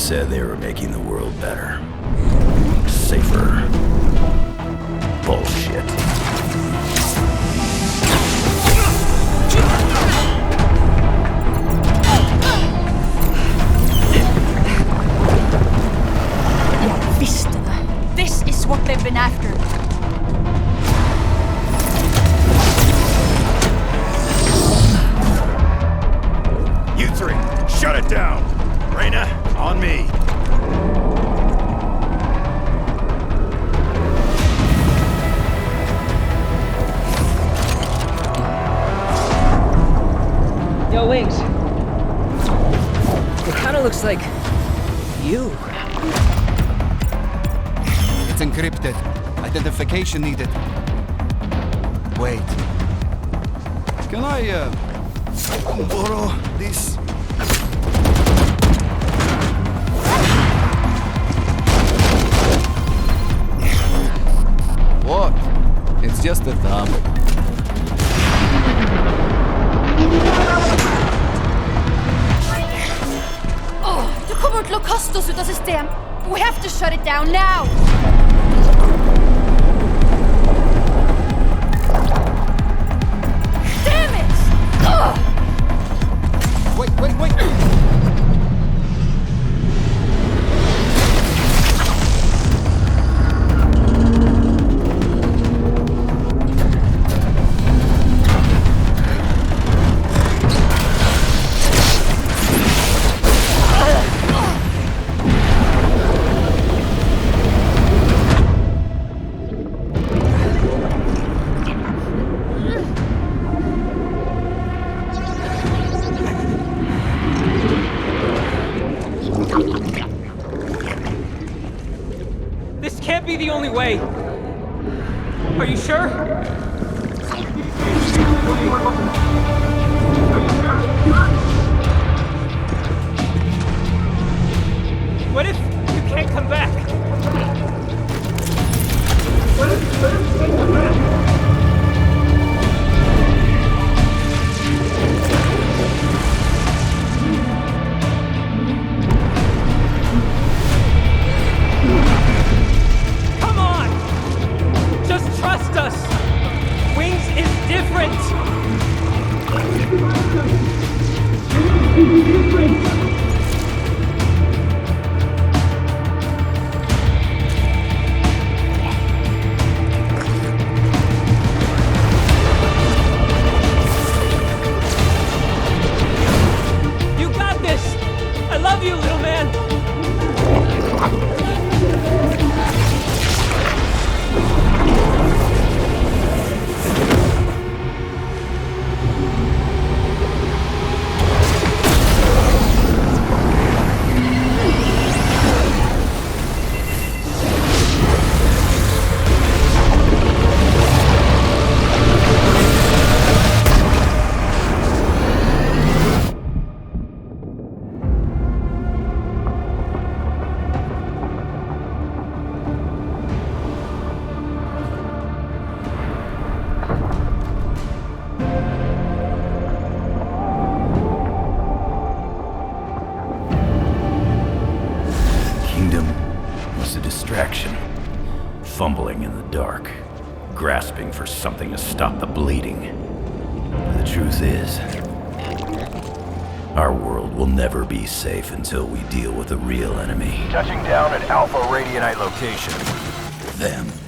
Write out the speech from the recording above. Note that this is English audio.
Said they were making the world better. Yo, Wings. It kind of looks like you. It's encrypted. Identification needed. Wait. Can I, uh, borrow this? What? It's just a thumb. Kommer til å kaste oss ut system. We have to shut it down now. Can't be the only way. Are you sure? Yeah. Distraction. Fumbling in the dark. Grasping for something to stop the bleeding. The truth is, our world will never be safe until we deal with the real enemy. Touching down at Alpha Radionite location. Them.